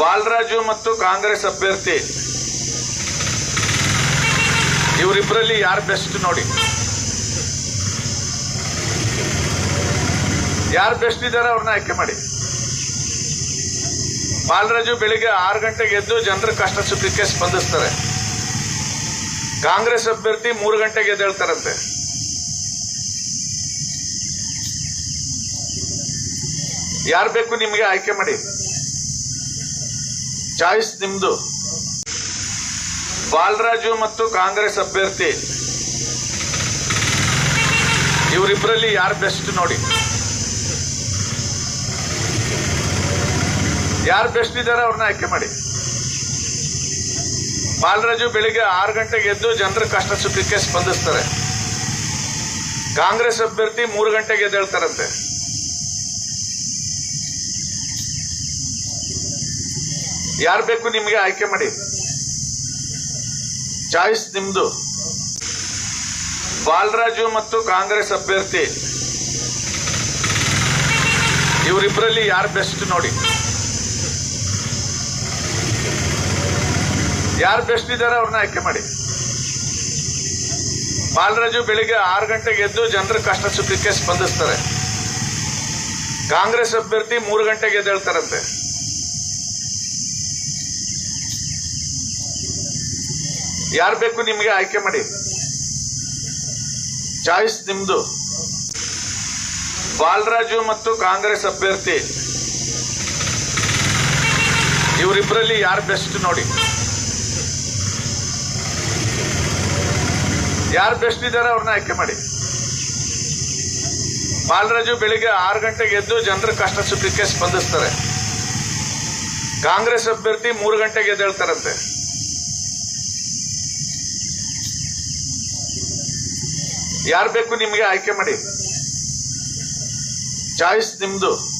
ಬಾಲರಾಜು ಮತ್ತು ಕಾಂಗ್ರೆಸ್ ಅಭ್ಯರ್ಥಿ. ಇವರಿಬ್ಬರಲ್ಲಿ ಯಾರು ಬೆಸ್ಟ್ ನೋಡಿ? ಯಾರು ಬೆಸ್ಟ್ ಇದ್ದಾರೆ ಅವ್ರನ್ನ ಆಯ್ಕೆ ಮಾಡಿ. ಬಾಲರಾಜು ಬೆಳಿಗ್ಗೆ ಆರು ಗಂಟೆಗೆ ಎದ್ದು ಜನರ ಕಷ್ಟ ಸುಖಕ್ಕೆ ಸ್ಪಂದಿಸ್ತಾರೆ. ಕಾಂಗ್ರೆಸ್ ಅಭ್ಯರ್ಥಿ ಮೂರು ಗಂಟೆಗೆ ಎದ್ದೇಳ್ತಾರಂತೆ ಯಾರು ಬೇಕು ನಿಮಗೆ ಆಯ್ಕೆ ಮಾಡಿ. ಚಾಯ್ಸ್ ನಿಮ್ದು. ಬಾಲರಾಜು ಮತ್ತು ಕಾಂಗ್ರೆಸ್ ಅಭ್ಯರ್ಥಿ. ಇವರಿಬ್ಬರಲ್ಲಿ ಯಾರು ಬೆಸ್ಟ್ ನೋಡಿ? ಯಾರು ಬೆಸ್ಟ್ ಇದ್ದಾರೆ ಅವ್ರನ್ನ ಆಯ್ಕೆ ಮಾಡಿ. ಬಾಲರಾಜು ಬೆಳಿಗ್ಗೆ ಆರು ಗಂಟೆಗೆ ಎದ್ದು ಜನರ ಕಷ್ಟ ಸುಖಕ್ಕೆ ಸ್ಪಂದಿಸ್ತಾರೆ. ಕಾಂಗ್ರೆಸ್ ಅಭ್ಯರ್ಥಿ ಮೂರು ಗಂಟೆಗೆ ಎದ್ದೇಳ್ತಾರಂತೆ. ಯಾರು ಬೇಕು ನಿಮಗೆ ಆಯ್ಕೆ ಮಾಡಿ. ಚಾಯ್ಸ್ ನಿಮ್ದು. ಬಾಲರಾಜು ಮತ್ತು ಕಾಂಗ್ರೆಸ್ ಅಭ್ಯರ್ಥಿ. ಇವರಿಬ್ಬರಲ್ಲಿ ಯಾರು ಬೆಸ್ಟ್ ನೋಡಿ. ಯಾರು ಬೆಸ್ಟ್ ಇದ್ದಾರೆ ಅವ್ರನ್ನ ಆಯ್ಕೆ ಮಾಡಿ. ಬಾಲರಾಜು ಬೆಳಿಗ್ಗೆ ಆರು ಗಂಟೆಗೆ ಎದ್ದು ಜನರ ಕಷ್ಟ ಸುಖಕ್ಕೆ ಸ್ಪಂದಿಸ್ತಾರೆ. ಕಾಂಗ್ರೆಸ್ ಅಭ್ಯರ್ಥಿ ಮೂರು ಗಂಟೆಗೆ ಎದ್ದೇಳ್ತಾರಂತೆ. ಯಾರು ಬೇಕು ನಿಮಗೆ ಆಯ್ಕೆ ಮಾಡಿ. ಚಾಯ್ಸ್ ನಿಮ್ದು. ಬಾಲರಾಜು ಮತ್ತು ಕಾಂಗ್ರೆಸ್ ಅಭ್ಯರ್ಥಿ. ಇವರಿಬ್ಬರಲ್ಲಿ ಯಾರು ಬೆಸ್ಟ್ ನೋಡಿ. ಯಾರು ಬೆಸ್ಟ್ ಇದ್ದಾರೆ ಅವ್ರನ್ನ ಆಯ್ಕೆ ಮಾಡಿ. ಬಾಲರಾಜು ಬೆಳಿಗ್ಗೆ ಆರು ಗಂಟೆಗೆ ಎದ್ದು ಜನರ ಕಷ್ಟ ಸುಖಕ್ಕೆ ಸ್ಪಂದಿಸ್ತಾರೆ. ಕಾಂಗ್ರೆಸ್ ಅಭ್ಯರ್ಥಿ ಮೂರು ಗಂಟೆಗೆ ಎದ್ದೇಳ್ತಾರಂತೆ. ಯಾರು ಬೇಕು ನಿಮಗೆ ಆಯ್ಕೆ ಮಾಡಿ. ಚಾಯ್ಸ್ ನಿಮ್ದು.